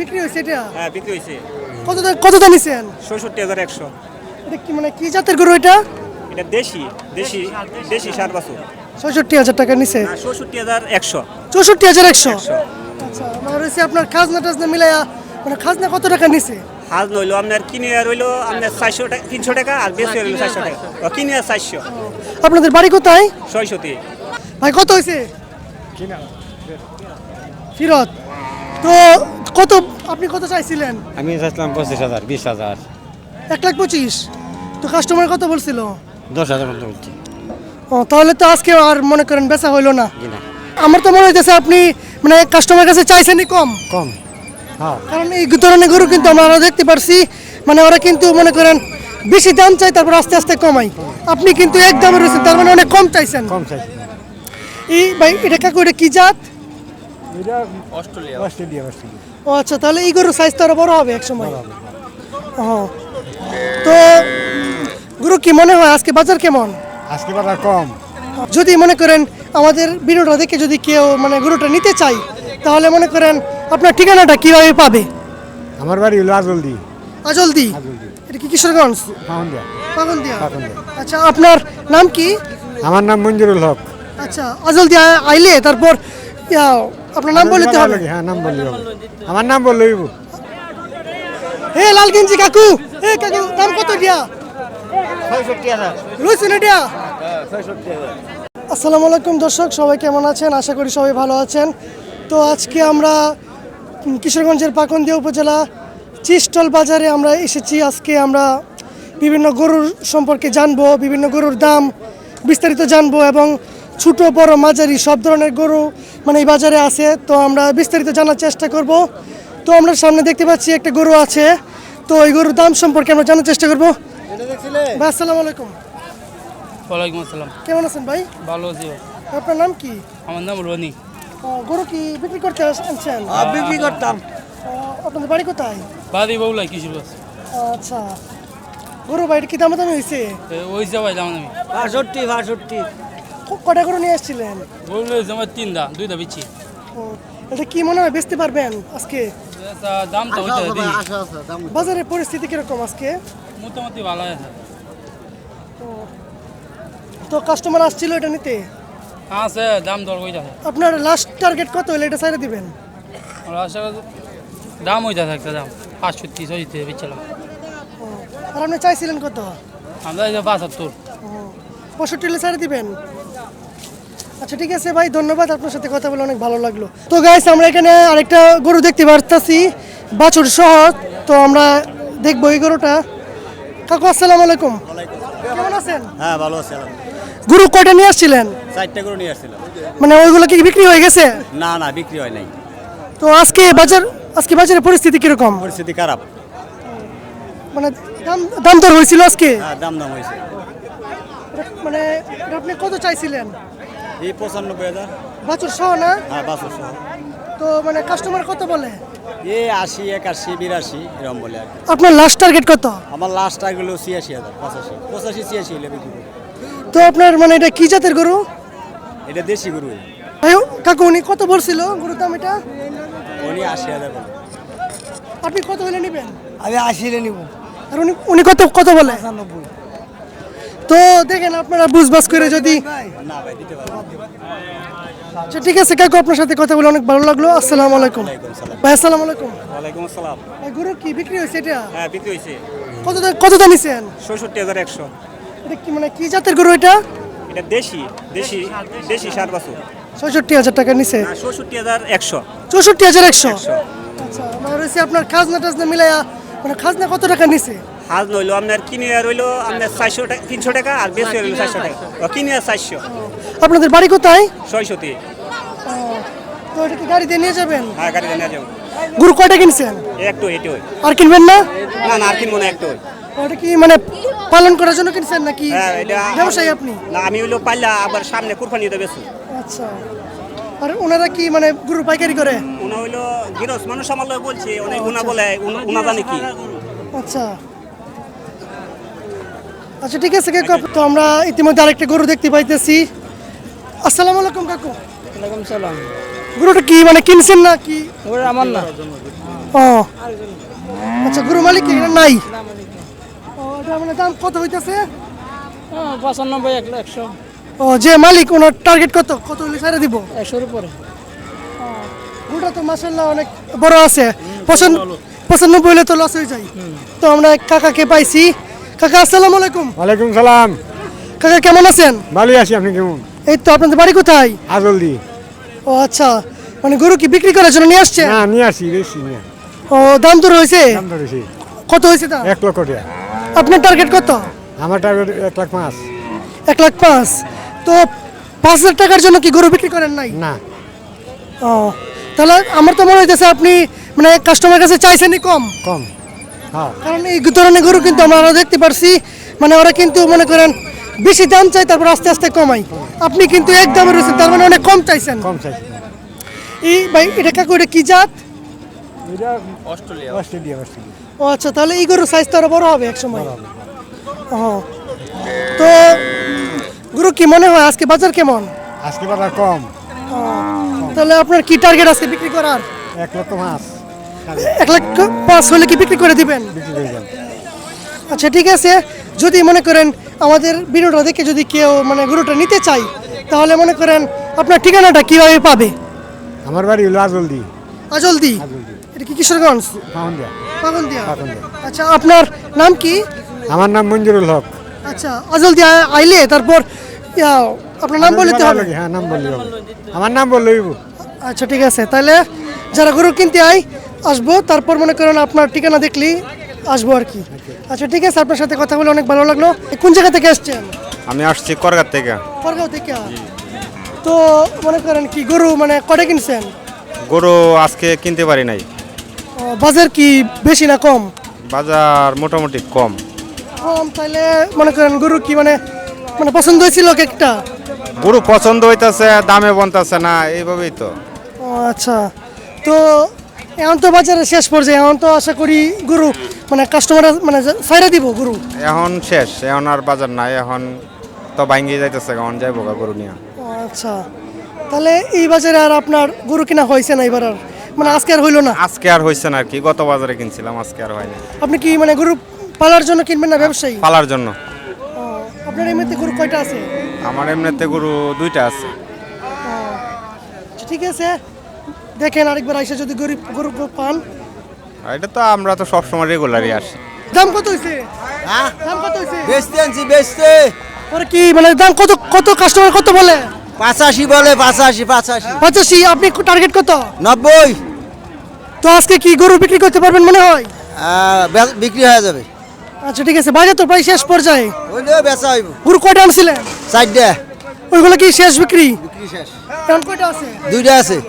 বিক্রি হয়েছে এটা? হ্যাঁ বিক্রি হয়েছে। কত কত দাম নিছেন? চৌষট্টি হাজার একশো। এটা কি মানে কি জাতের গরু এটা? এটা দেশি দেশি দেশি সার বাছুর। ছয়ষট্টি হাজার টাকা নিছে। আর চৌষট্টি হাজার একশো। চৌষট্টি হাজার একশো? আচ্ছা আমার হয়েছে আপনার খাজনা টাজনা মিলাইয়া মানে খাজনা কত টাকা নিছে? হাজ নইলো আপনার কিনে রইল আপনার চারশো টাকা তিনশো টাকা আর বেশি রইল চারশো টাকা। কিনে আর চারশো। আপনাদের বাড়ি কোথায়? ছয়শোতে। ভাই কত হয়েছে? ফিরত। তো কত আপনি কত চাইছিলেন? আমি চাইছিলাম পঁচিশ হাজার বিশ হাজার। এক লাখ পঁচিশ? তো কাস্টমার কত বলছিল? দশ হাজার মতো বলছি। ও তাহলে তো আজকে আর মনে করেন বেচা হইল না। আমার তো মনে হইতেছে আপনি মানে কাস্টমার কাছে চাইছেনই কম। কম। হ্যাঁ। কারণ এই ধরনের গরু কিন্তু আমরা দেখতে পারছি মানে ওরা কিন্তু মনে করেন বেশি দাম চাই তারপর আস্তে আস্তে কমাই আপনি কিন্তু এক দামে রয়েছেন তার মানে অনেক কম চাইছেন। কম চাইছেন এই ভাই এটা কাকু এটা কি জাত? অস্ট্রেলিয়া। Australia Australia. ও আচ্ছা তাহলে এই গরুর সাইজ তো আরও বড় হবে এক সময় ও। তো গুরু কি মনে হয় আজকে বাজার কেমন? আজকে বাজার কম। যদি মনে করেন আমাদের ভিডিওটা দেখে যদি কেউ মানে গরুটা নিতে চাই তাহলে মনে করেন আপনার ঠিকানাটা কীভাবে পাবে? আমার বাড়ি হলো আজলদি। আজলদি? এটা কি কিশোরগঞ্জ? পাগন্দিয়া পাগন্দিয়া। আচ্ছা আপনার নাম কি? আমার নাম মঞ্জুরুল হক। আচ্ছা আজলদি আইলে তারপর আপনার নাম বলতে হবে। হ্যাঁ নাম বললি হবে। আমার নাম বললেই হইব। হে লাল গেঞ্জি কাকু। হে কাকু দাম কত দিয়া? লুইছেন এটা? আসসালামু আলাইকুম দর্শক সবাই কেমন আছেন? আশা করি সবাই ভালো আছেন। তো আজকে আমরা কিশোরগঞ্জের পাকন্দিয়া উপজেলা চিস্টল বাজারে আমরা এসেছি। আজকে আমরা বিভিন্ন গরুর সম্পর্কে জানব বিভিন্ন গরুর দাম বিস্তারিত জানব এবং ছোট বড় মাঝারি সব ধরনের গরু মানে এই বাজারে আছে। তো আমরা বিস্তারিত জানার চেষ্টা করব। তো আমরা সামনে দেখতে পাচ্ছি একটা গরু আছে। তো এই গরুর দাম সম্পর্কে আমরা জানার চেষ্টা করব। ভাই আসসালামু আলাইকুম। ওয়ালাইকুম আসসালাম। কেমন আছেন ভাই? ভালো আছি আপনার নাম কি? আমার নাম রনি। গরু কি বিক্রি করতে আনছেন? বিক্রি করতাম। আপনাদের বাড়ি কোথায়? বাদি বউলাই কিশোর আচ্ছা। গরু ভাই কি দাম দামি হয়েছে ওই যাবাই দাম আমি বাষট্টি বাষট্টি। কটা গরু নিয়ে আসছিলেন? বউলাই হয়েছে আমার তিন দা দুইটা বিচ্ছি ও, এটা কি মনে হয় বেচতে পারবেন আজকে? দাম তো হইতে বাজারের পরিস্থিতি কীরকম আজকে? মোটামুটি ভালো আছে। তো কাস্টমার আসছিল এটা নিতে? আছে দাম দর হয়ে যাবে আপনার লাস্ট টার্গেট কত হলে এটা সাইডে দিবেন? আর দাম হয়ে যাবে একটা দাম। পাঁচশো তিরিশ হইতে বেচলাম ও, আর আপনি চাইছিলেন কত? আমরা যে পঁয়ষট্টি হলে সাইডে দিবেন? আচ্ছা ঠিক আছে ভাই ধন্যবাদ আপনার সাথে কথা বলে অনেক ভালো লাগল। তো গাইস আমরা এখানে আরেকটা গরু দেখতে পারতাছি বাছুর সহ তো আমরা দেখব এই গরুটা। কাকু আসসালামু আলাইকুম। কেমন আছেন? হ্যাঁ ভালো আছে গরু কয়টা নিয়ে আসছিলেন? চারটে করে নিয়ে আসছিল মানে ওইগুলো কি বিক্রি হয়ে গেছে? না না বিক্রি হয় নাই। তো আজকে বাজার আজকে বাজারের পরিস্থিতি কীরকম? পরিস্থিতি খারাপ। মানে দাম দাম দর হয়েছিল আজকে? হ্যাঁ দাম দাম হয়েছে। মানে এটা আপনি কত চাইছিলেন? এই পঁচানব্বই হাজার। বাছুর সহ না? হ্যাঁ বাষট্টি তো মানে কাস্টমার কত বলে? এই আশি একাশি বিরাশি এরকম বলে আর আপনার লাস্ট টার্গেট কত? আমার লাস্ট টার্গেট ছিয়াশি হাজার পঁচাশি। পঁচাশি ছিয়াশি হলে বিক্রি করি। তো আপনার মানে এটা কি জাতের গরু? এটা দেশি গরু ভাই কাকু উনি কত বলছিল গরুর দাম এটা? উনি আশি হাজার বলে। আপনি কত হলে নেবেন? আমি আশিরে নিব। আর উনি উনি কত কত বলে? তো দেখেন আপনারা বুঝবাস করে যদি না আচ্ছা, ঠিক আছে কাকু আপনার সাথে কথা বলে অনেক ভালো লাগল। আসসালামু আলাইকুম। ভাই আসসালামু আলাইকুম। ওয়ালাইকুম আসসালাম। ভাই গরু কি বিক্রি হয়েছে এটা? হ্যাঁ বিক্রি হয়েছে। কত কত দাম নিছেন? চৌষট্টি হাজার একশো। এটা কি মানে কি জাতের গরু এটা? এটা দেশি দেশি দেশি সার বাছুর। ছয়ষট্টি হাজার টাকা নিছে। চৌষট্টি হাজার একশো। আচ্ছা আমার হয়েছে আপনার খাজনা টাজনা মিলাইয়া মানে খাজনা কত টাকা নিছে? হাজ নইলো আপনার কিনে রইল আপনার চারশো টাকা তিনশো টাকা আর বেশি রইল চারশো টাকা। কিনে আর চারশো। আপনাদের বাড়ি কোথায়? ছয়শোতে। তো এটা কি গাড়ি দিয়ে নিয়ে যাবেন? হ্যাঁ গাড়িতে নিয়ে যাব। গরু কয়টা কিনছেন? একটু এটি আর কিনবেন না? না না আর কিনবো না একটু। ওটা কি মানে পালন করার জন্য কিনছেন নাকি? হ্যাঁ এটা ব্যবসায়ী আপনি? না আমি হইল পাল্লা আবার সামনে কুরবানি দিতে বেশি আচ্ছা। আর ওনারা কি মানে গরু পাইকারি করে? উনি হইল গিরস মানুষ আমার বলছে অনেক উনা বলে উনা জানে কি। আচ্ছা। আচ্ছা ঠিক আছে কাকু। তো আমরা ইতিমধ্যে আরেকটা গরু দেখতে পাইতেছি। আসসালামু আলাইকুম কাকু। ওয়ালাইকুম সালাম। গরুটা কি মানে কিনছেন না কি? ওটা আমার না। ও। আচ্ছা গরু মালিক নাই? ও এটা মানে দাম কত হইতেছে? পঁচানব্বই এক একশো। ও যে মালিক ওনার টার্গেট কত? কত হলে ছেড়ে দিব? একশোর উপরে। গরুটা তো মাসাল্লাহ অনেক বড় আছে। পঁচান পঁচানব্বই হলে তো লস হয়ে যায়। তো আমরা কাকাকে পাইছি। কাকা আসসালামু আলাইকুম। ওয়ালাইকুম সালাম। কাকা কেমন আছেন? ভালোই আছি আপনি কেমন? এই তো আপনাদের বাড়ি কোথায়? আজলদি ও আচ্ছা। মানে গরু কি বিক্রি করার জন্য নিয়ে আসছে? না নিয়ে আসি বেশি নিয়ে। ও দাম দর হয়েছে? দাম ধরেছি কত হয়েছে দাম? এক লক্ষ টাকা। আপনার টার্গেট কত? আমার টার্গেট এক লাখ পাঁচ। এক লাখ পাঁচ। তো পাঁচ হাজার টাকার জন্য কি গরু বিক্রি করেন নাই? না। ও তাহলে আমার তো মনে হইতেছে আপনি মানে কাস্টমার কাছে চাইছেনই কম। কম। কারণ এই ধরনের গরু কিন্তু আমরা দেখতে পারছি। মানে ওরা কিন্তু মনে করেন বেশি দাম চাই তারপর আস্তে আস্তে কমাই আপনি কিন্তু এক দামে রয়েছেন তার মানে অনেক কম চাইছেন। কম চাইছি এই ভাই এটা কাকু এটা কি জাত? অস্ট্রেলিয়া। ও আচ্ছা তাহলে এই গরুর সাইজ তো আরও বড় হবে এক সময় ও। তো গরু কি মনে হয় আজকে বাজার কেমন? আজকে বাজার কম। তাহলে আপনার কি টার্গেট আছে বিক্রি করার? এক লক্ষ পাঁচ। এক লাখ পাঁচ হলে কি বিক্রি করে দিবেন? আচ্ছা ঠিক আছে। যদি মনে করেন আমাদের ভিডিওটা দেখে যদি কেউ মানে গরুটা নিতে চাই তাহলে মনে করেন আপনার ঠিকানাটা কীভাবে পাবে? আমার বাড়ি হলো আজলদি। আজলদি? এটা কি কিশোরগঞ্জ। আচ্ছা আপনার নাম কি? আমার নাম মঞ্জুরুল হক। আচ্ছা আজলদি আইলে তারপর আপনার নাম বলতে হবে। হ্যাঁ নাম বললি আমার নাম বললেই আচ্ছা ঠিক আছে। তাহলে যারা গরু কিনতে আই আসব তারপর মনে করেন আপনার ঠিকানা দেখলি আসব আর কি। আচ্ছা ঠিক আছে আপনার সাথে কথা বলে অনেক ভালো লাগল। কোন জায়গা থেকে আসছেন? আমি আসছি করগার থেকে। খড়গাঁও থেকে? তো মনে করেন কি গরু মানে কটা কিনছেন? গরু আজকে কিনতে পারি নাই। বাজার কি বেশি না কম? বাজার মোটামুটি কম। কম তাহলে মনে করেন গরু কি মানে মানে পছন্দ হয়েছিল একটা? গরু পছন্দ হইতাছে দামে বনতাছে না এইভাবেই তো। আচ্ছা। তো এখন তো বাজারে শেষ পর্যায়ে এখন তো আশা করি গরু মানে কাস্টমার মানে সাইরা দিব গরু। এখন শেষ এখন আর বাজার নাই এখন তো ভাঙ্গি যাইতেছে এখন যাইব গা গরু নিয়ে। আচ্ছা তাহলে এই বাজারে আর আপনার গরু কিনা হয়েছে না এবার আর? মানে আজকে আর হইল না? আজকে আর হয়েছে না আর কি গত বাজারে কিনছিলাম আজকে আর হয়নি আপনি কি মানে গরু পালার জন্য কিনবেন না ব্যবসায়ী? পালার জন্য। আপনার এমনিতে গরু কয়টা আছে? আমার এমনিতে গরু দুইটা আছে। আচ্ছা, ঠিক আছে। দেখেন আরেকবার আইসা যদি গরিব গরু পান। এটা তো আমরা তো সবসময় রেগুলারই আসি। দাম কত হয়েছে দাম কত হয়েছে বেচতে আনছি বেচতে। পরে কি মানে দাম কত কত কাস্টমার কত বলে? পাঁচাশি বলে পাঁচাশি পাঁচাশি। পঁচাশি আপনি টার্গেট কত? নব্বই। তো আজকে কি গরু বিক্রি করতে পারবেন মনে হয়? আহ, বে- বিক্রি হয়ে যাবে। আচ্ছা ঠিক আছে বাজার তো প্রায় শেষ পর্যায়ে। ওইটাও বেচা হইব। গরু কয়টা আনছিলেন? চারটে। ওইগুলো কি শেষ বিক্রি? বিক্রি শেষ। এখন কয়টা আছে? দুইটা আছে।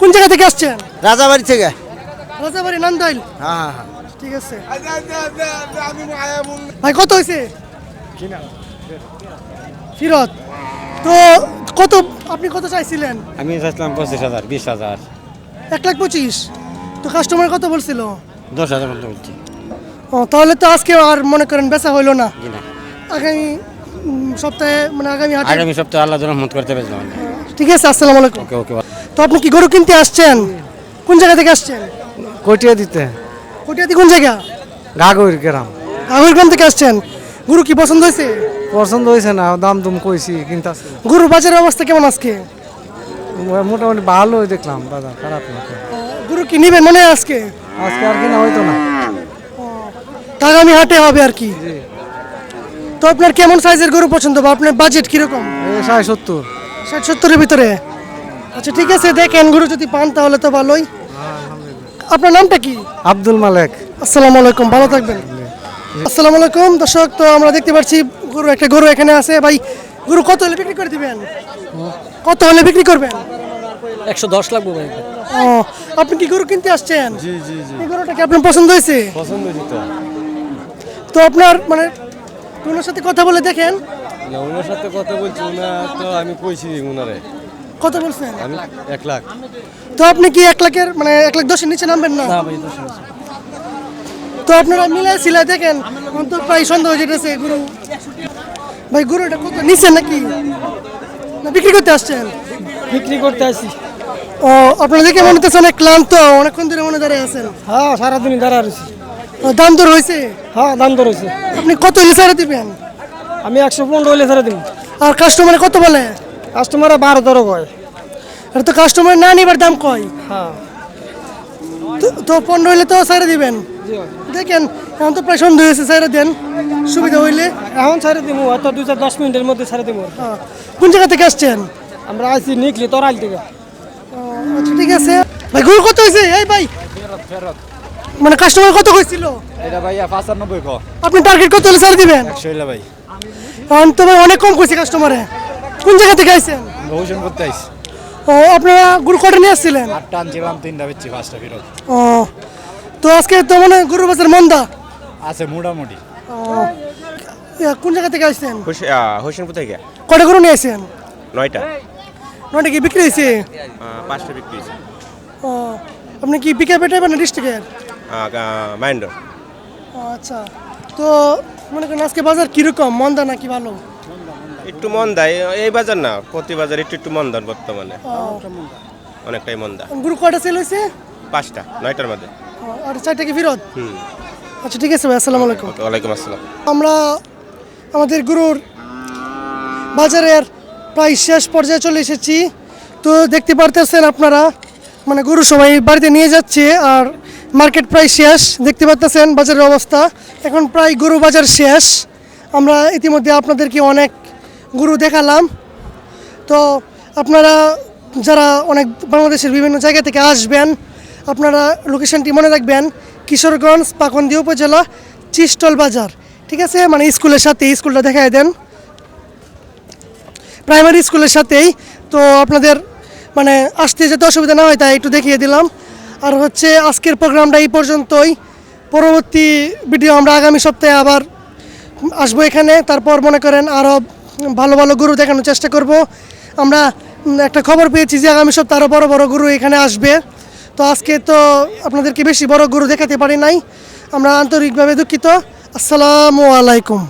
কোন জায়গা থেকে আসছেন? রাজাবাড়ি থেকে। রাজাবাড়ি নান্দাইল? হ্যাঁ হ্যাঁ হ্যাঁ। ঠিক আছে। ভাই কত হয়েছে? ফিরত। তো কত আপনি কত চাইছিলেন? আমি চাইছিলাম পঁচিশ হাজার বিশ হাজার। এক লাখ পঁচিশ। তো কাস্টমার কত বলছিল? দশ হাজার মতো বলছি। ও তাহলে তো আজকে আর মনে করেন বেচা হইল না। জি না। আগামী সপ্তাহে মানে আগামী আগামী সপ্তাহে আল্লাহ রহমত করতে পেরেছিলাম ঠিক আছে আসসালামু আলাইকুম। ওকে ওকে তো আপনি কি গরু কিনতে আসছেন? কোন জায়গা থেকে আসছেন? কটিয়া দিতে কোটিয়াদি কোন জায়গা? গাগর গ্রাম। গাহুরগ্রাম থেকে আসছেন। গরু কি পছন্দ হয়েছে? পছন্দ হয়েছে না দাম তুম কইছি কিন্তু গরু বাজারের অবস্থা কেমন আজকে? মোটামুটি ভালোই দেখলাম দাদা খারাপ না। গরু কি নিবেন মনে আজকে? আজকে আর কিনা হয়তো না। আগামী হাটে হবে আর কি। তো আপনার কেমন সাইজের গরু পছন্দ বা আপনার বাজেট কীরকম? সাড়ে সত্তর। ষাট সত্তরের ভিতরে। আচ্ছা ঠিক আছে দেখেন গরু যদি পান তাহলে তো ভালোই। আপনার নামটা কি? আব্দুল মালেক। আসসালামু আলাইকুম ভালো থাকবেন। আসসালামু আলাইকুম দর্শক তো আমরা দেখতে পাচ্ছি গরু একটা গরু এখানে আছে। ভাই গরু কত হলে বিক্রি করে দিবেন? কত হলে বিক্রি করবেন? একশো দশ লাগবো ভাই। ও আপনি কি গরু কিনতে আসছেন? জি জি জি। এই গরুটা কি আপনার পছন্দ হয়েছে? পছন্দ হয়েছে তো। আপনার মানে ওনার সাথে কথা বলে দেখেন। না ওনার সাথে কথা বলছি ওনার তো আমি কইছি ওনারে। কত বলছেন? আমি এক লাখ। তো আপনি কি এক লাখের মানে এক লাখ দশের নিচে নামবেন না? তো আপনারা মিলাই সিলাই দেখেন আমার তো প্রায় সন্দেহ যেতেছে গরু। ভাই গরুটা কত নিচে নাকি? না বিক্রি করতে আসছেন? বিক্রি করতে আসি ও আপনারা দেখে মনে হচ্ছে অনেক ক্লান্ত অনেকক্ষণ ধরে মনে দাঁড়িয়ে আছেন। হ্যাঁ সারাদিন দাঁড়া রয়েছি। দাম দর হয়েছে? হ্যাঁ দাম তো রয়েছে আপনি কত হলে ছাড়া দিবেন? আমি একশো পনেরো হলে ছেড়ে দিন আর কাস্টমারে কত বলে? কাস্টমারে বারো তেরো কয়। আর তো কাস্টমার না নিবার দাম কয়। হ্যাঁ। তো- পনেরো হইলে তো ছাড়া দিবেন। দেখেন এখন তো প্রায় সন্ধ্যা হয়েছে ছাড়া দেন। সুবিধা হইলে। এখন ছেড়ে দিব হয়তো দু চার দশ মিনিটের মধ্যে ছেড়ে দিব হ্যাঁ। কোন জায়গা থেকে আসছেন? আমরা আইছি নিকলি তরাইল থেকে। আচ্ছা ঠিক আছে। ভাই গরু কত হয়েছে? এই ভাই। মানে কাস্টমার কত কইছিল? এটা ভাইয়া পাঁচানব্বই ক। আপনি টার্গেট কত হলে ছাড়া দিবেন? ভাই। কারণ তো ভাই অনেক কম কইছে কাস্টমারে। কোন জায়গা থেকে আইছেন? ভূষণ করতে আইস ও আপনারা গরু কটা নিয়ে আসছিলেন? আটটা আনছিলাম তিনটা বেচছি পাঁচটা ফেরত। ও তো আজকে তো মানে গরু বাজার মন্দা? আছে মোটামুটি। ও ইয়া, কোন জায়গা থেকে আসছেন হোসেনপুর থেকে। কটা গরু নিয়ে আসছেন নয়টা। নয়টা কি বিক্রি হয়েছে পাঁচটা বিক্রি হয়েছে ও আপনি কি পিকে পেটে না ডিস্ট্রিক্টের? মাইন্ডর ও আচ্ছা। তো মনে করেন আজকে বাজার কীরকম মন্দা নাকি ভালো? একটু মন দেয়। এই বাজার না প্রতি বাজার একটু একটু মন্দার বর্তমানে। অনেকটাই মন্দা গরু কয়টা সেল হয়েছে? পাঁচটা নয়টার মধ্যে। আর চারটা কি ফেরত? হুম। আচ্ছা ঠিক আছে ভাই আসসালামু আলাইকুম। ওয়ালাইকুম আসসালাম। আমরা আমাদের গরুর বাজারের প্রায় শেষ পর্যায়ে চলে এসেছি। তো দেখতে পারতেছেন আপনারা মানে গরু সবাই বাড়িতে নিয়ে যাচ্ছে আর মার্কেট প্রায় শেষ। দেখতে পারতেছেন বাজারের অবস্থা। এখন প্রায় গরু বাজার শেষ। আমরা ইতিমধ্যে আপনাদেরকে অনেক গরু দেখালাম। তো আপনারা যারা অনেক বাংলাদেশের বিভিন্ন জায়গা থেকে আসবেন, আপনারা লোকেশনটি মনে রাখবেন, কিশোরগঞ্জ পাকন্দি উপজেলা, চিস্টল বাজার। ঠিক আছে? মানে স্কুলের সাথে স্কুলটা দেখায় দেন। প্রাইমারি স্কুলের সাথেই। তো আপনাদের মানে আসতে যেতে অসুবিধা না হয়, তাই একটু দেখিয়ে দিলাম। আর হচ্ছে আজকের প্রোগ্রামটা এই পর্যন্তই। পরবর্তী ভিডিও আমরা আগামী সপ্তাহে আবার আসব এখানে। তারপর মনে করেন আরও ভালো ভালো গরু দেখানোর চেষ্টা করব। আমরা একটা খবর পেয়েছি যে আগামী সপ্তাহে আরও বড় বড় গরু এখানে আসবে। তো আজকে তো আপনাদেরকে বেশি বড় গরু দেখাতে পারি নাই। আমরা আন্তরিকভাবে দুঃখিত। আসসালামু আলাইকুম।